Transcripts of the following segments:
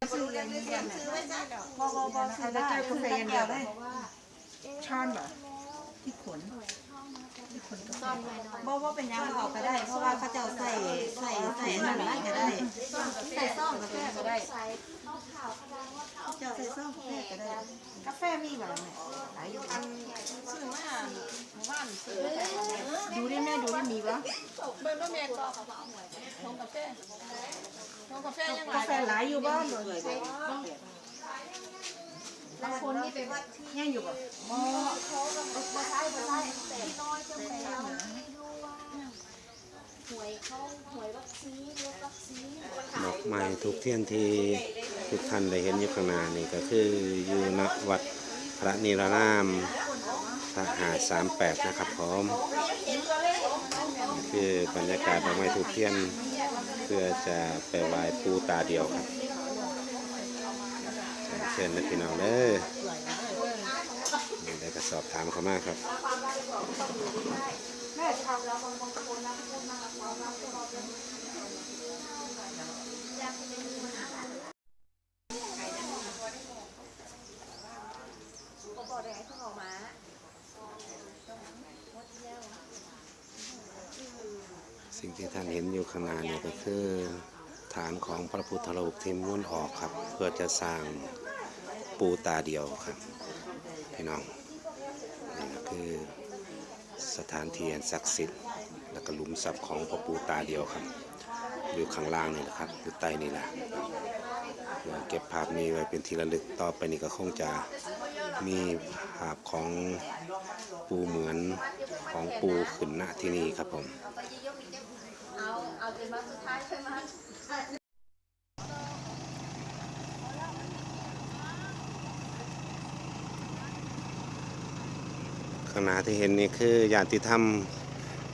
ซื้อเลยนี่แหละบอบอบอซื้อได้กาแฟเดียวได้ช้อนเหรอที่ขน ที่ขนกาแฟบอบอเป็นยังออกก็ได้ เพราะว่าเขาจะใส่ใส่ใส่นั่นนั่นก็ได้ ใส่ซ่องกาแฟก็ได้เจ้าใส่ซ่อมกาแฟก็ได้ กาแฟมีแบบไหนขายอยู่อันซื้อมาหมู่บ้านซื้อดูได้แม่ดูได้มีปะเบิ่งแล้วแม่ก็ชงกาแฟชงกาแฟยังไงกาแฟหลายอยู่บ้านเลย บางคนนี่ไปวัดที่ยังอยู่ปะบ่ใช่บ่ใช่แต่น้อยจังไปเอาไม่รู้ว่าหวยเขาหวยวัคซีนรถวัคซีนดอกไม้ทุกเทียนที่ทุกท่านได้เห็นยู่ข้างหน้านี่ก็คืออยู่ณวัดพระนิรนามพระหาสามแปดนะครับผมนี่คือบรรยากาศดอกไม้ทุกเทียน เพื่อจะไปไหว้ปูตาเดียวครับ เชิญนะพี่น้องเด้อได้ก็สอบถามเขามากครับสิ่งที่ท่านเห็นอยู่ข้างหน้านี่ก็คือฐานของพระพุทธรูปที่ม้วนออกครับ เพื่อจะสร้าง ปูตาเดียวครับพี่น้องนี่คือสถานที่อันศักดิ์สิทธิ์และก็หลุมศรัพย์ของพระปูตาเดียวครับ อยู่ข้างล่างนี่แหละครับอยู่ใต้นี่แหละเดี๋ยวเก็บภาพนี้ไว้เป็นที่ระลึกต่อไปนี่ก็คงจะมีภาพของปูเหมือนของปูขึ้นณที่นี่ครับผม เอา เอาจนมาสุดท้ายใช่ไหม ข้างห นาที่เห็นนี่คือญาติธรรม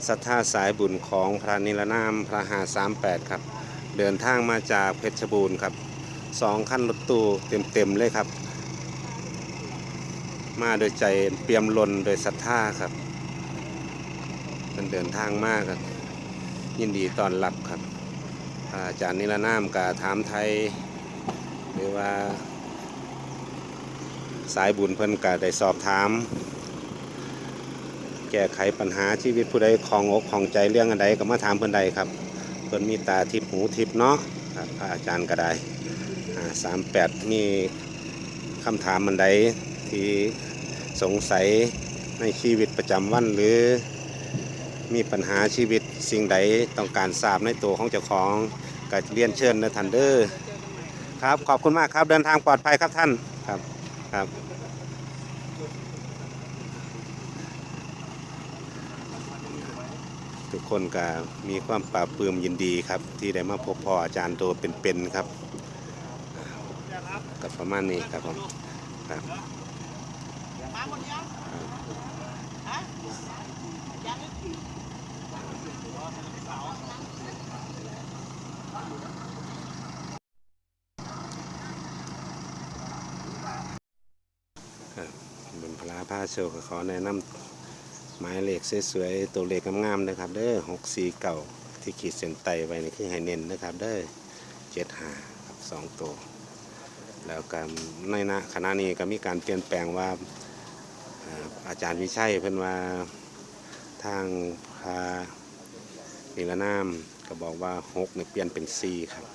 ศรัทธาสายบุญของพระนิรนามพระหาสามแปดครับ เดินทางมาจากเพชรบูรณ์ครับสองคันรถตู้เต็มๆเลยครับ มาโดยใจเปี่ยมล้นโดยศรัทธาครับมันเดินทางมากครับ ยินดีต้อนรับครับ อาจารย์นิรนามกาถามไทย หรือว่า สายบุญเพิ่นกาได้สอบถาม แก้ไขปัญหาชีวิตผู้ใดของอกของใจเรื่องอันใดก็มาถามเพิ่อนใดครับเพิ่อนมีตาทิพหูทิพเนาะครับพระอาจารย์ก็ได้สามแปดมีคำถามอันใดที่สงสัยในชีวิตประจำวันหรือมีปัญหาชีวิตสิ่งใดต้องการทราบในตัวของเจ้าของก็เรียนเชิญนะทันเดอร์ครับขอบคุณมากครับเดินทางปลอดภัยครับท่านครับครับ ทุกคนก็มีความปราบปลื้มยินดีครับ ที่ได้มาพบพ่ออาจารย์ตัวเป็นๆครับกับประมาณนี้ครับผมครับเป็นพลาผ้าโชว์ก็ขอแนะนำ หมายเลขสวยๆตัวเลขงามๆนะครับ เด้อหกสี่เก่าที่ขีดเส้นไตไว้นี่คือให้เน้นนะครับ เด้อเจ็ดหาครับสองตัวแล้วก็ในณขณะนี้ก็มีการเปลี่ยนแปลงว่าอ่าอาจารย์วิชัยเพิ่นว่าทางพานิรนามก็บอกว่าหกเนี่ยเปลี่ยนเป็นสี่ครับ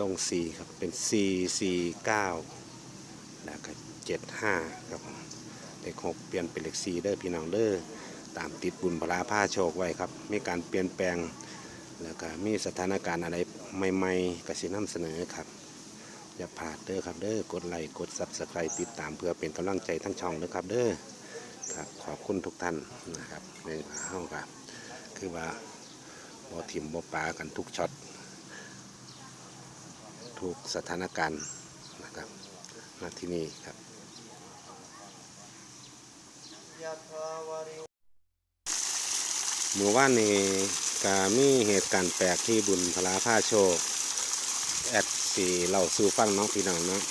ลงสี่ครับเป็นสี่สี่เก้าแล้วก็เจ็ดห้าครับผม เลขหกเปลี่ยนเป็นเลขสี่เด้อพี่น้องเด้อตามติดบุญพลาผ้าโชคไว้ครับ มีการเปลี่ยนแปลง แล้วก็มีสถานการณ์อะไรใหม่ๆก็สินำเสนอครับ อย่าพลาดเด้อครับเด้อกดไลค์กดซับสไครต์ติดตามเพื่อเป็นกำลังใจทั้งช่องเด้อครับเด้อครับขอบคุณทุกท่านนะครับในเฮาครับ คือว่าบ่ถิ่มบ่ปากันทุกช็อตทุกสถานการณ์นะครับณที่นี่ครับ เมื่อวานนี้ก็มีเหตุการณ์แปลกที่บุญพลาผ้าโชค แอดสีเล่าสู่ฟังน้องพี่น้องเนาะ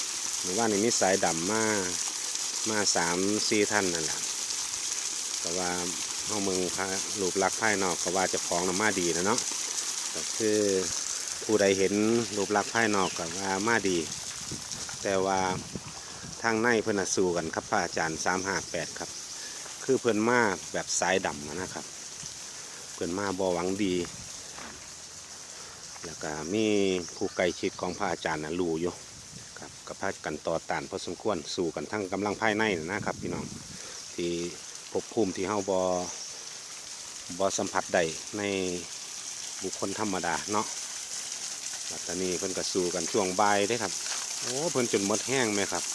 เมื่อวานนี้มีสายดำมามาสามสี่ท่านนั่นแหละแต่ว่าเฮาเมืองพระรูปลักษณ์ภายนอกก็ว่าจะของน่ะมาดีนะเนาะก็คือผู้ใดเห็นรูปลักษณ์ภายนอกกับว่ามาดี แต่ว่าทางในเพิ่นนสู้กันครับพระอาจารย์358ครับ คือเพิ่อนมาแบบสายดำนะครับ เพิ่อนมาบ่หวังดี แล้วก็มีผู้ไกลชิดของพระอาจารย์นะรู้อยู่ครับกับพากันต่อต้านพอสมควรสู้กันทั้งกำลังภายในนะครับ พี่น้องที่ภพภูมิที่เฮาบ่บ่สัมผัสได้ในบุคคลธรรมดาเนาะแล้วตอนนี้เพิ่นก็สู้กันช่วงบ่ายได้ครับ โอ้เพิ่นจนหมดแห้งไหมครับ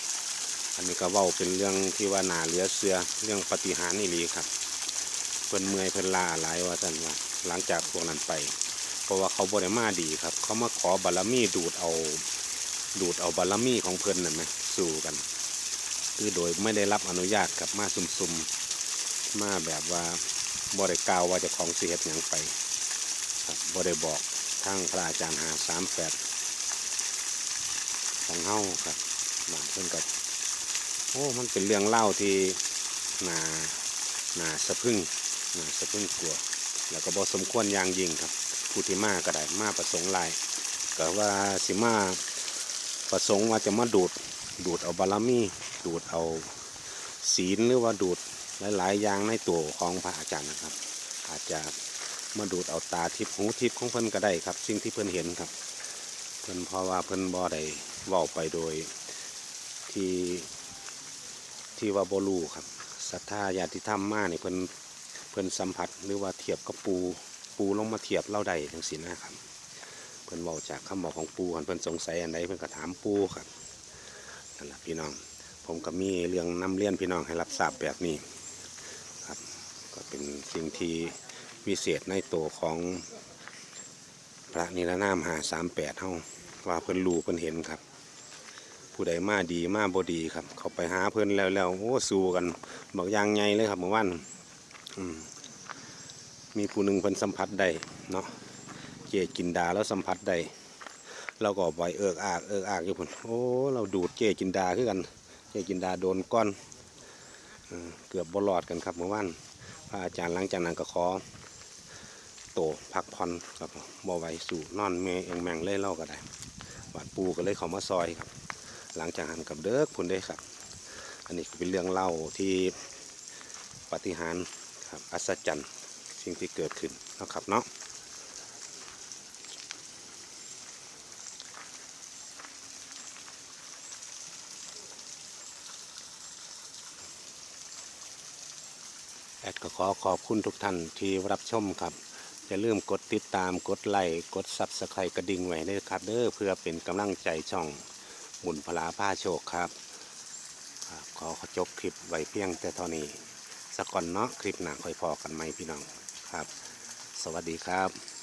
อันนี้ก็เว้าเป็นเรื่องที่ว่าหนาเหลือเสือเรื่องปฏิหารย์นี่ลีครับ เพิ่นเมื่อยเพิ่นลาหลายว่าท่านว่าหลังจากพวกนั้นไป เพราะว่าเขาบริมาดีครับ เขามาขอบารมีดูดเอาดูดเอาบารมีของเพิ่นนั่นไหมสู่กัน คือโดยไม่ได้รับอนุญาตกับมาซุ่มๆมาแบบว่าบริกล่าวว่าจะของเสียหยังไปครับบริบอกทางพระอาจารย์หาสามแปดของเฮาครับบางเพิ่นกับ โอ้ มันเป็นเรื่องเล่าที่นานาสะพรึงนาสะพรึงกลัว แล้วก็บอสมควรอย่างยิ่งครับ ผู้ที่มาก็ได้มาประสงค์ลายก็ว่าสิมาประสงค์ว่าจะมาดูดดูดเอาบารมี ดูดเอาศีลหรือว่าดูดหลายๆอย่างในตัวของพระอาจารย์นะครับ อาจจะมาดูดเอาตาทิพย์หูทิพย์ของเพิ่นก็ได้ครับ สิ่งที่เพิ่นเห็นครับ เพิ่นเพราะว่าเพิ่นบ่ได้ว้าไปโดยที่ ที่ว่าบ่รู้ครับศรัทธาญาติธรรมมานี่เพิ่นเพิ่นสัมผัสหรือว่าเทียบกับปูปูลงมาเทียบเล่าใดทั้งสิ้นนะครับเพิ่นบอกจากคำบอกของปูคันเพิ่นสงสัยอันใดเพิ่นก็ถามปูครับนั่นแหละพี่น้อง ผมก็มีเรื่องนำเรียนพี่น้องให้รับทราบแบบนี้ครับ ก็เป็นสิ่งที่วิเศษในตัวของพระนิรนามหาสามแปดเฮาว่าเพิ่นรู้เพิ่นเห็นครับ ผู้ใดมาดีมาบดีครับ เขาไปหาเพิ่อนแล้วแล้วโอ้สู้กันบอกยางไงเลยครับเมื่อวานมีผู้หนึ่งเพิ่นสัมผัสได้เนาะเจกินดาแล้วสัมผัสได้เราก็ไว้เอิกอากเอิกอากอยู่พุ่นโอ้เราดูดเจกินดาคือกัน เจกินดาโดนก้อนเกือบบรอดกันครับเมื่อวานพระอาจารย์หลังจากนั้นก็ขอโตพักผ่อนครับบ่ไหวสู่นอนเมเองแมงเล่เล่าก็ได้วัดปูก็เลยเขามาซอยครับ หลังจากหันกับเด็กพุ่นได้ครับ อันนี้ก็เป็นเรื่องเล่าที่ปฏิหารครับอัศจรรย์สิ่งที่เกิดขึ้นนะครับเนาะแอดก็ขอขอบคุณทุกท่านที่รับชมครับ อย่าลืมกดติดตามกดไลค์กดซับสไครต์กระดิ่งไว้ด้วยครับเด้อเพื่อเป็นกำลังใจช่อง บุญพลาผ้าโชคครับ ขอจบคลิปไว้เพียงแต่เท่านี้สักก่อนเนาะคลิปหนาค่อยพอกันไหมพี่น้องครับ สวัสดีครับ